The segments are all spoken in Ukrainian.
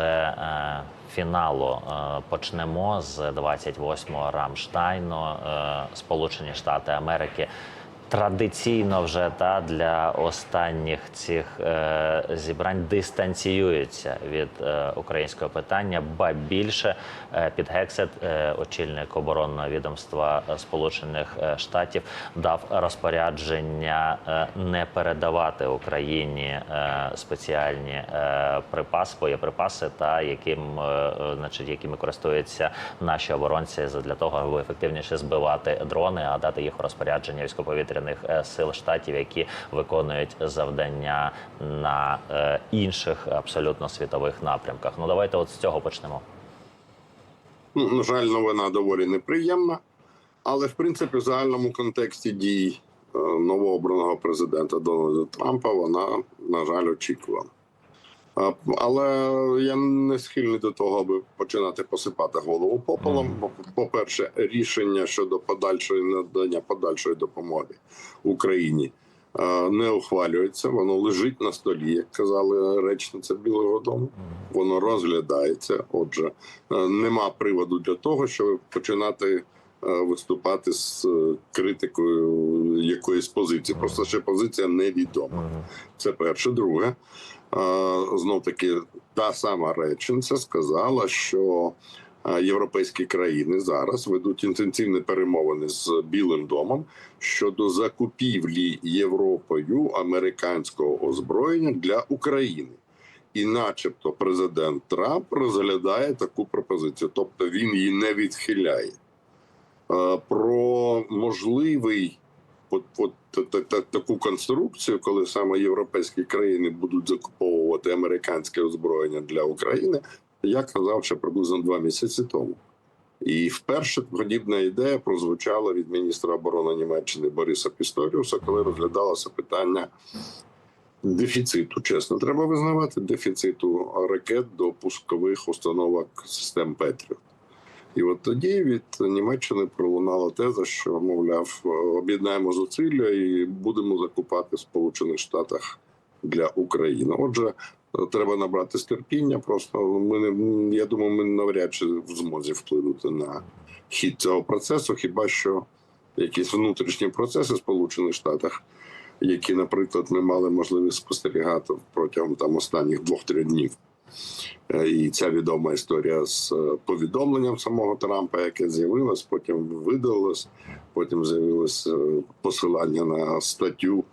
е, фіналу. Е, Почнемо з 28-го Рамштайну. Е, Сполучені Штати Америки. Традиційно вже та для останніх цих е, зібрань дистанціюється від е, українського питання, ба більше е, під гексет е, очільник оборонного відомства Сполучених е, Штатів дав розпорядження е, не передавати Україні е, спеціальні е, припаси, боєприпаси, та яким, е, е, значить, якими користуються наші оборонці для того, аби ефективніше збивати дрони, а дати їх у розпорядження військово-повітряних е, сил штатів, які виконують завдання на е, інших абсолютно світових напрямках. Ну давайте от з цього почнемо. На жаль, новина доволі неприємна, але в принципі в загальному контексті дій е, новообраного президента Дональда Трампа вона, на жаль, очікувана. Але я не схильний до того, аби починати посипати голову попелом. Бо, по-перше, рішення щодо подальшої надання подальшої допомоги Україні не ухвалюється. Воно лежить на столі, як казали речниця Білого Дому. Воно розглядається. Отже, нема приводу для того, щоб починати виступати з е, критикою якоїсь позиції. Просто ще позиція невідома. Це перше. Друге, знов таки та сама речниця сказала, що європейські країни зараз ведуть інтенсивні перемовини з Білим домом щодо закупівлі Європою американського озброєння для України. І, начебто, президент Трамп розглядає таку пропозицію, тобто він її не відхиляє. Е, Про можливий от, от, та- та- та- таку конструкцію, коли саме європейські країни будуть закуповувати американське озброєння для України, я казав ще приблизно два місяці тому. І вперше подібна ідея прозвучала від міністра оборони Німеччини Бориса Пісторіуса, коли розглядалося питання дефіциту, чесно, треба визнавати дефіциту ракет до пускових установок систем Петріот. І от тоді від Німеччини пролунала теза, що мовляв, об'єднаємо зусилля і будемо закупати в Сполучених Штатах для України. Отже, треба набрати терпіння. Просто ми не я думаю, ми навряд чи в змозі вплинути на хід цього процесу, хіба що якісь внутрішні процеси в Сполучених Штатах, які, наприклад, ми мали можливість спостерігати протягом там останніх двох-трьох днів. Е, І ця відома історія з е, повідомленням самого Трампа, яке з'явилось, потім видалилось, потім з'явилось е, посилання на статтю,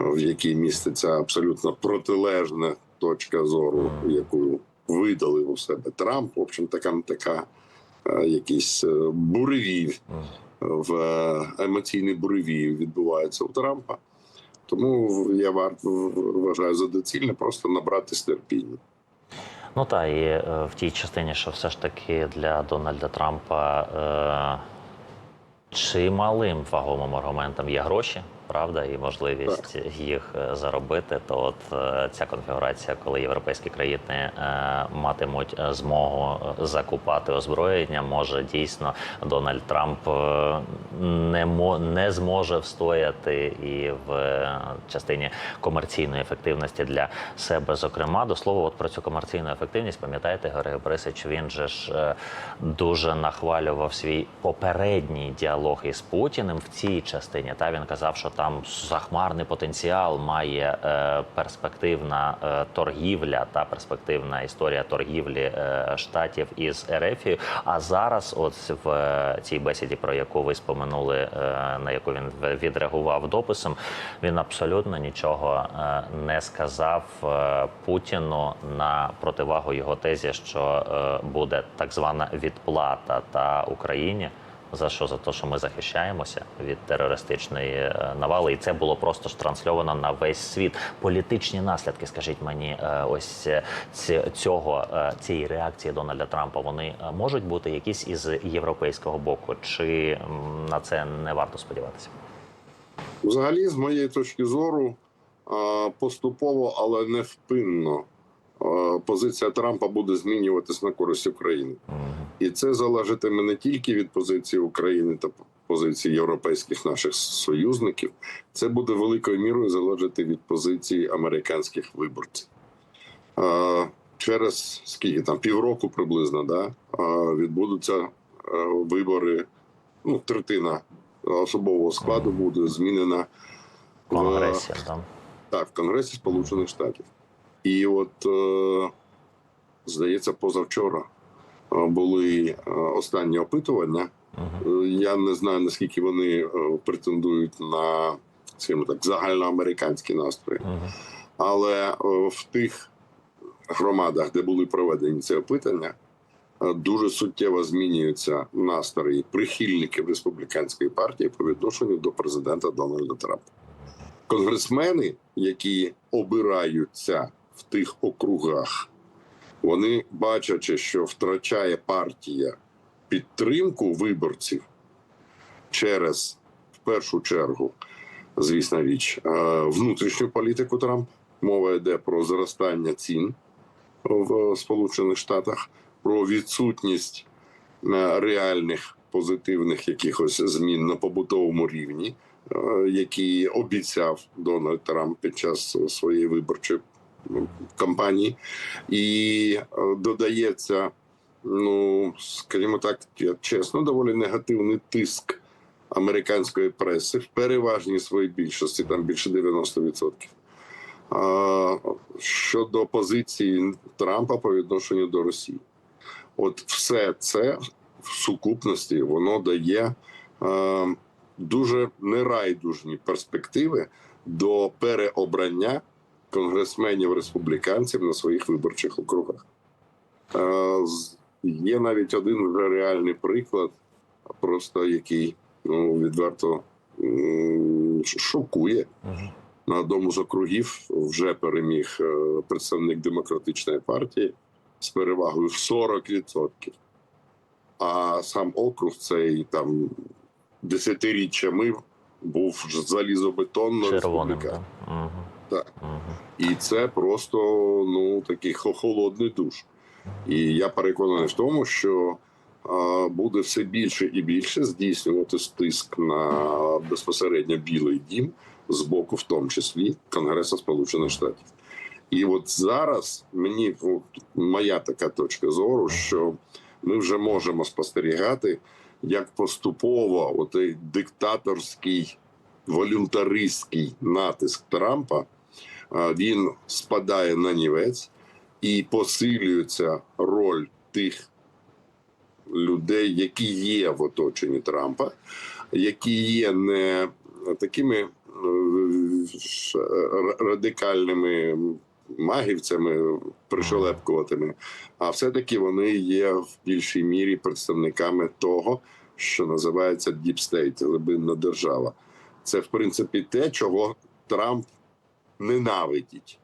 в якій міститься абсолютно протилежна точка зору, яку видалив у себе Трамп. В общем, така така якийсь буревій в емоційний буревій відбувається у Трампа. Тому я вважаю за доцільне просто набрати терпіння. Ну та і е, в тій частині, що все ж таки для Дональда Трампа е, чималим вагомим аргументом є гроші, правда, і можливість їх е, заробити. То от е, ця конфігурація, коли європейські країни е, матимуть змогу закупати озброєння, може дійсно Дональд Трамп не не зможе встояти і в частині комерційної ефективності для себе. Зокрема, до слова, от про цю комерційну ефективність, пам'ятаєте, Георгій Борисович, він же ж дуже нахвалював свій попередній діалог із Путіним в цій частині. Та він казав, що там захмарний потенціал має е, перспективна е, торгівля та перспективна історія торгівлі е, штатів із РФ. А зараз, от в цій бесіді, про яку ви споминули, на яку він відреагував дописом, він абсолютно нічого не сказав Путіну на противагу його тезі, що буде так звана відплата та Україні. За що? За те, що ми захищаємося від терористичної е, навали, і це було просто ж трансльовано на весь світ. Політичні наслідки, скажіть мені, е, ось е, цього цієї реакції Дональда Трампа вони можуть бути якісь із європейського боку, чи на це не варто сподіватися? Взагалі, з моєї точки зору, поступово, але невпинно позиція Трампа буде змінюватись на користь України. І це залежатиме не тільки від позиції України та позиції європейських наших союзників, це буде великою мірою залежати від позиції американських виборців. Через скільки там півроку приблизно, да, відбудуться е, вибори. Ну, третина особового складу буде змінена в- Конгресі. Так, в Конгресі Сполучених Штатів. І от, е, здається, позавчора е, були е, останні опитування. Я не знаю, наскільки вони претендують на, скажімо так, загальноамериканські настрої. Але в тих громадах, де були проведені ці опитання, дуже суттєво змінюються настрої прихильників республіканської партії по відношенню до президента Дональда Трампа. Конгресмени, які обираються в тих округах, вони бачачи, що втрачає партія підтримку виборців через в першу чергу, звісна річ, е, внутрішню політику Трампа. Мова йде про зростання цін в Сполучених Штатах, про відсутність е, реальних позитивних якихось змін на побутовому рівні, е, які обіцяв Дональд Трамп під час своєї виборчої м, кампанії, і е, додається, ну скажімо так, чесно, доволі негативний тиск американської преси в переважній своїй більшості, там більше 90%. Щодо позиції Трампа по відношенню до Росії. От все це в сукупності воно дає е, дуже нерайдужні перспективи до переобрання конгресменів республіканців на своїх виборчих округах. Є навіть один вже реальний приклад, просто який ну, відверто шокує. На одному з округів вже переміг е, представник демократичної партії з перевагою в 40%. А сам округ цей там десятиріччями був залізобетонно Червоним. Да? Угу. Так. І це просто ну такий холодний душ. І я переконаний в тому, що буде все більше і більше здійснювати тиск на безпосередньо Білий Дім з боку, в тому числі Конгресу Сполучених Штатів. І от зараз мені от, моя така точка зору, що ми вже можемо спостерігати, як поступово отей диктаторський волюнтаристський натиск Трампа він спадає на нівець і посилюється роль тих людей, які є в оточенні Трампа, які є не такими е, радикальними магівцями пришелепкуватими, а все-таки вони є в більшій мірі представниками того, що називається Deep State, глибинна держава. Це в принципі те, чого Трамп ненавидіть.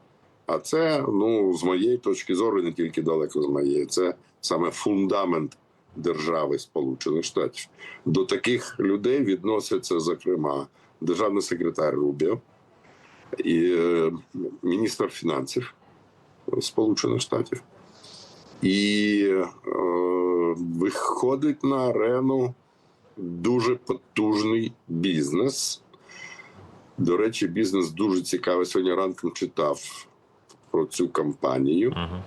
А це, ну, з моєї точки зору, не тільки далеко з моєї, це саме фундамент держави Сполучених Штатів. До таких людей відносяться, зокрема, державний секретар Рубіо і е, міністр фінансів Сполучених Штатів. І е, виходить на арену дуже потужний бізнес. До речі, бізнес дуже цікавий. Сьогодні ранком читав про цю компанію. Угу.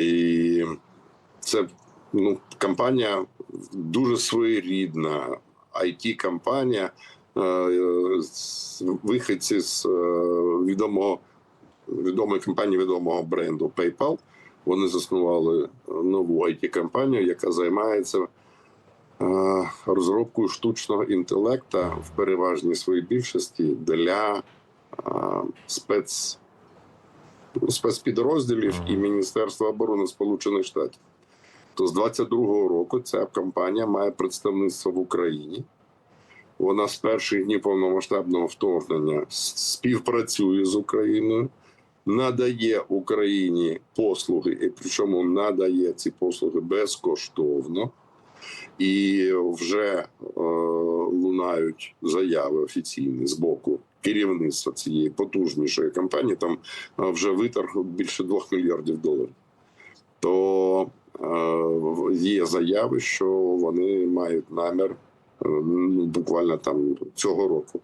І це ну, компанія дуже своєрідна, it компанія вихідці з е, відомого відомої компанії відомого бренду PayPal. Вони заснували нову it компанію яка займається е, розробкою штучного інтелекта в переважній своїй більшості для е, спец спецпідрозділів і Міністерства оборони Сполучених Штатів. То з 22-го року ця компанія має представництво в Україні. Вона з перших днів повномасштабного вторгнення співпрацює з Україною, надає Україні послуги, і причому надає ці послуги безкоштовно. І вже е, лунають заяви офіційні з боку керівництва цієї потужнішої компанії. Там е, вже виторг більше 2 мільярдів доларів. То е, є заяви, що вони мають намір е, ну, буквально там цього року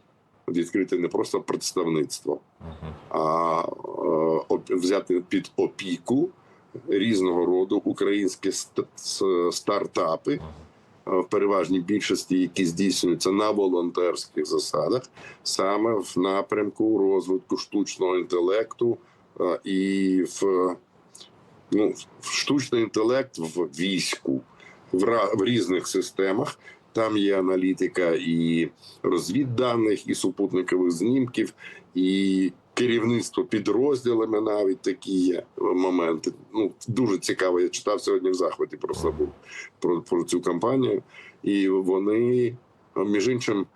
відкрити не просто представництво, а е, взяти під опіку різного роду українські стартапи, в переважній більшості, які здійснюються на волонтерських засадах, саме в напрямку розвитку штучного інтелекту і в, ну, в штучний інтелект в війську в різних системах. Там є аналітика і розвідданих, і супутникових знімків, і керівництво підрозділами навіть такі є моменти. Ну дуже цікаво. Я читав сьогодні в захваті про забув про, про цю кампанію, і вони між іншим.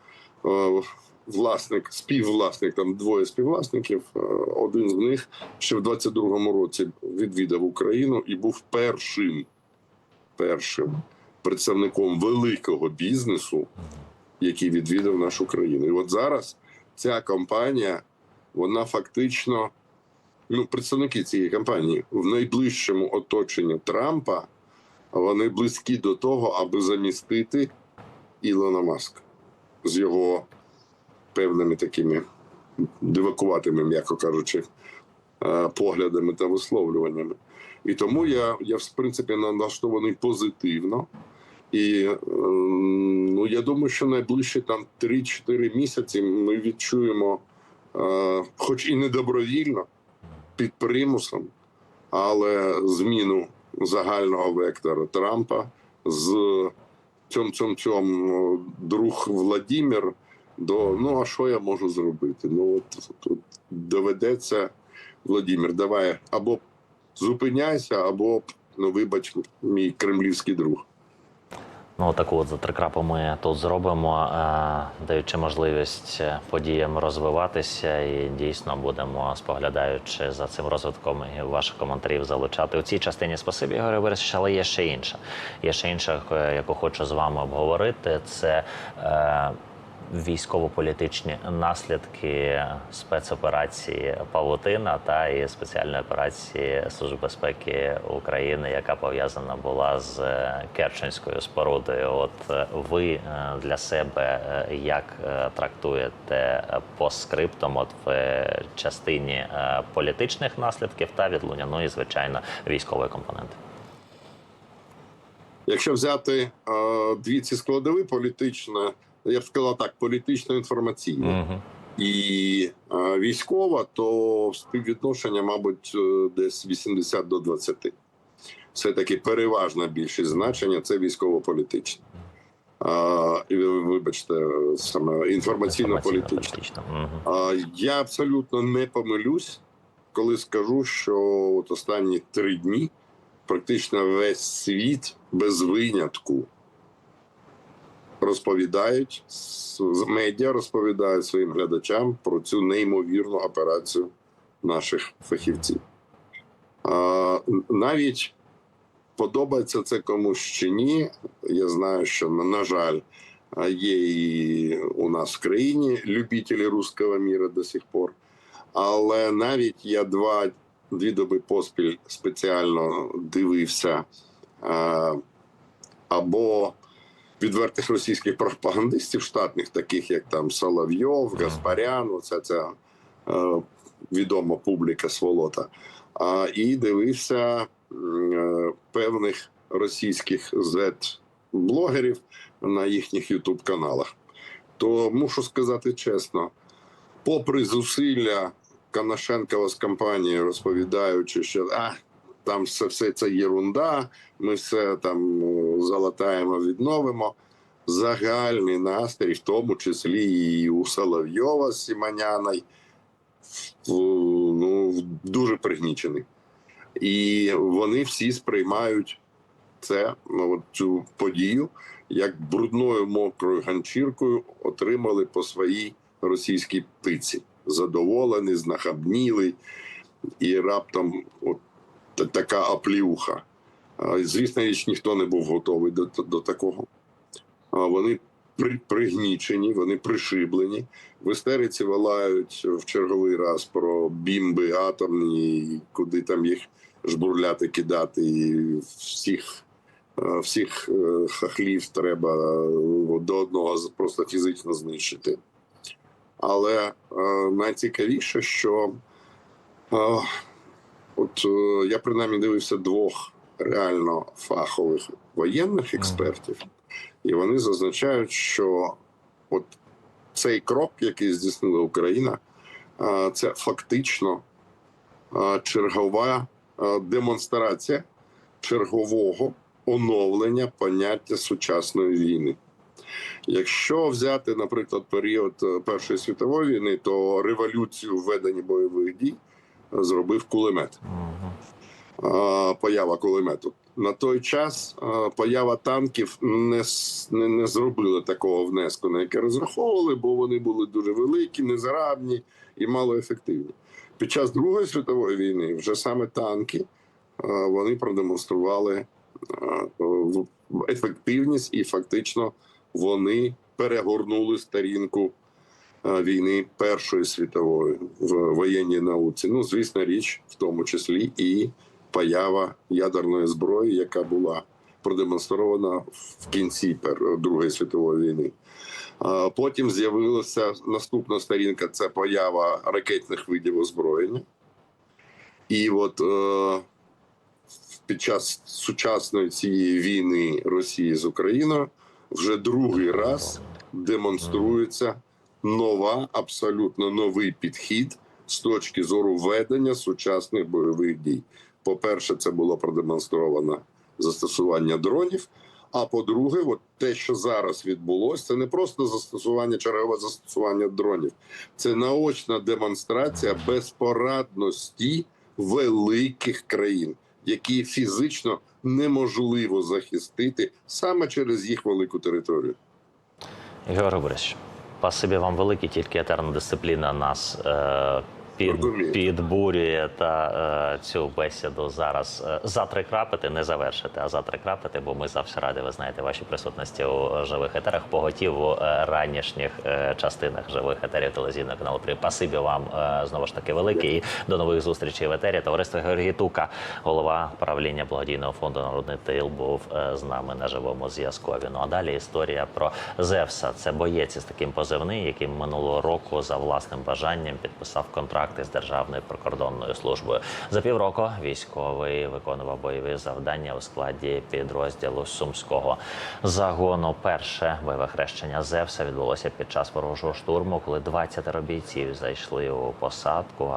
е, Власник, співвласник, там двоє співвласників. е, Один з них ще в 22-му році відвідав Україну і був першим, першим представником великого бізнесу, який відвідав нашу країну. І от зараз ця компанія, вона фактично, ну, представники цієї компанії в найближчому оточенні Трампа, вони близькі до того, аби замістити Ілона Маска з його певними такими дивакуватими, м'яко кажучи, е, поглядами та висловлюваннями. І тому я, я в принципі налаштований позитивно. І е, ну я думаю, що найближчі там 3-4 місяці ми відчуємо, хоч і не добровільно, під примусом, але зміну загального вектора Трампа з цьом цьом цьом е, друг Владімір до ну а що я можу зробити? Ну от тут доведеться Владімір, давай або зупиняйся, або ну вибач, мій кремлівський друг. Ну, таку от за три крапи ми тут зробимо, е, даючи можливість е, подіям розвиватися, і дійсно будемо споглядаючи за цим розвитком і ваших коментарів залучати у цій частині. Спасибі, Ігор Борисович, але є ще інша. Є ще інша, е, яку хочу з вами обговорити. Це військово-політичні наслідки спецоперації Павутина та і спеціальної операції Служби безпеки України, яка пов'язана була з е, Керченською спорудою. От е, ви е, для себе як трактуєте е, постскриптом от в частині політичних наслідків та відлуння, ну і звичайно військової компоненти? Якщо взяти е, дві ці складові політична, я б сказала так, політично інформаційна Угу. і е, військова, то співвідношення, мабуть, е, десь 80 до 20. Все таки переважна більшість значення це військово-політичне. А, ви- вибачте, саме інформаційно-політичне. А, Я абсолютно не помилюсь, коли скажу, що от останні три дні практично весь світ без винятку розповідають з медіа, розповідають своїм глядачам про цю неймовірну операцію наших фахівців. Навіть подобається це комусь чи ні. Я знаю, що на, жаль, є і у нас в країні любителі руського міра до сих пор. Але навіть я два дві доби поспіль спеціально дивився або відвертих російських пропагандистів штатних, таких як там Соловйов, Гаспарян, оця ця е, відома публіка сволота. А, і дивився е, певних російських Z-блогерів на їхніх Ютуб-каналах. То мушу сказати чесно, попри зусилля Канашенкова з компанії, розповідаючи, що а, там все, все це єрунда, ми все там е, залатаємо, відновимо. Загальний настрій, в тому числі і у Соловйова з Сіманяной, в- ну, дуже пригнічений. І вони всі сприймають це, ну, цю подію, як брудною мокрою ганчіркою отримали по своїй російській пиці. Задоволений, знахабнілий, і раптом от така опліуха. Звісно, річ ніхто не був готовий до, до такого. Вони при, пригнічені, вони пришиблені. В істериці волають в черговий раз про бімби атомні, куди там їх жбурляти, кидати, і всіх, всіх е, хахлів треба е, до одного просто фізично знищити. Але е, найцікавіше, що От я принаймні дивився двох реально фахових воєнних експертів, і вони зазначають, що от цей крок, який здійснила Україна, це фактично чергова демонстрація чергового оновлення поняття сучасної війни. Якщо взяти, наприклад, період е, Першої світової війни, то революцію в веденні бойових дій е, зробив кулемет. Е, Поява кулемету. На той час е, поява танків не, не, не зробили такого внеску, на який розраховували, бо вони були дуже великі, незграбні і малоефективні. Під час Другої світової війни вже саме танки е, вони продемонстрували ефективність і фактично вони перегорнули сторінку війни Першої світової в воєнній науці. Ну, звісно, річ, в тому числі і поява ядерної зброї, яка була продемонстрована в кінці Другої світової війни. Потім з'явилася наступна сторінка це поява ракетних видів озброєння. І от е, під час сучасної цієї війни Росії з Україною вже другий раз демонструється нова, абсолютно новий підхід з точки зору ведення сучасних бойових дій. По-перше, це було продемонстровано застосування дронів. А по-друге, от те, що зараз відбулося, це не просто застосування чергове застосування дронів, це наочна демонстрація безпорадності великих країн, які фізично неможливо захистити саме через їх велику територію. Ігор Борисович, спасибі вам велике, тільки етерна дисципліна нас е, під, підбурює та е, цю бесіду зараз е, затрикрапити, не завершити, а затрикрапити, бо ми завжди раді, ви знаєте, вашій присутності у живих етерах, поготів у е, ранішніх е, частинах живих етерів телевізійного каналу. При спасибі вам е, знову ж таки велике і до нових зустрічей в етері. Товариство Георгій Тука, голова правління благодійного фонду Народний тил, був е, з нами на живому зв'язкові. Ну а далі історія про Зевса. Це боєць із таким позивним, який минулого року за власним бажанням підписав контракти з Державною прикордонною службою. За півроку військовий виконував бойові завдання у складі підрозділу сумського загону. Перше бойове хрещення Зевса відбулося під час ворожого штурму, коли 20 бійців зайшли у посадку.